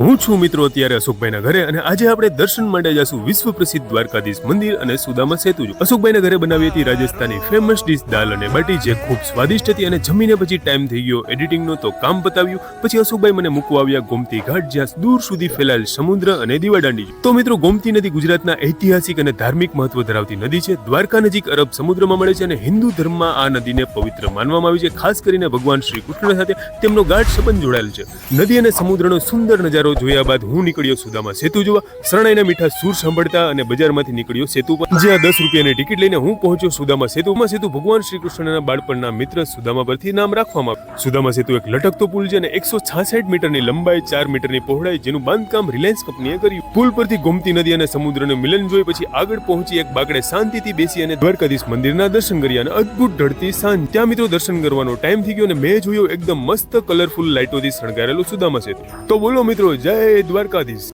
હું છું મિત્રો અત્યારે અશોકભાઈના ઘરે અને આજે આપણે દર્શન માટે જશું વિશ્વ પ્રસિદ્ધ દ્વારકાધીશ મંદિર અને સુદામા સેતુ અશોકભાઈના ઘરે બનાવી હતી રાજસ્થાની ફેમસ ડીશ દાલ અને બાટી જે ખૂબ સ્વાદિષ્ટ હતી અને જમીને પછી ટાઈમ થઈ ગયો એડિટિંગનો તો કામ પતાવ્યું. પછી અશોકભાઈ મને મૂકવા આવ્યા ગોમતી ઘાટ, જ્યાં દૂર સુધી ફેલાયેલ સમુદ્ર અને દીવાદાંડી તો મિત્રો, ગોમતી નદી ગુજરાતના ઐતિહાસિક અને ધાર્મિક મહત્વ ધરાવતી નદી છે. દ્વારકા નજીક અરબ સમુદ્રમાં મળે છે અને હિન્દુ ધર્મમાં આ નદીને પવિત્ર માનવામાં આવી છે. ખાસ કરીને ભગવાન શ્રી કૃષ્ણ સાથે તેમનો ગાઢ સંબંધ જોડાયેલ છે. નદી અને સમુદ્રનો સુંદર નજારો જોયા બાદ હું નીકળ્યો સુદામા સેતુ જોવા. શરણાઈના મીઠા સૂર સાંભળતા અને બજારમાંથી નીકળ્યો સેતુ પર જ્યાં દસ રૂપિયાની ટિકિટ લઈને હું પહોંચ્યો સુદામા સેતુમાં. સેતુ ભગવાન શ્રી કૃષ્ણના બાળપણના મિત્ર સુદામા પરથી નામ રાખવામાં આવ્યું. સુદામા સેતુ એક લટકતો પુલ છે અને એકસો છાસઠ મીટરની લંબાઈ, ચાર મીટરની પહોળાઈ જેનું બાંધકામ રિલાયન્સ કંપનીએ કર્યું. પુલ પરથી ગોમતી નદી અને સમુદ્રનું મિલન જોઈ પછી આગળ પહોંચી એક બાકડે શાંતિથી બેસી અને દ્વારકાધીશ મંદિરના દર્શન કર્યા અને અદ્ભુત ઢળતી સાંજ ત્યાં મિત્રો દર્શન કરવાનો ટાઈમ થઈ ગયો અને મેં જોયો એકદમ મસ્ત કલરફુલ લાઇટોથી શણગારેલું સુદામા સેતુ તો બોલો મિત્રો, જય દ્વારકાધીશ.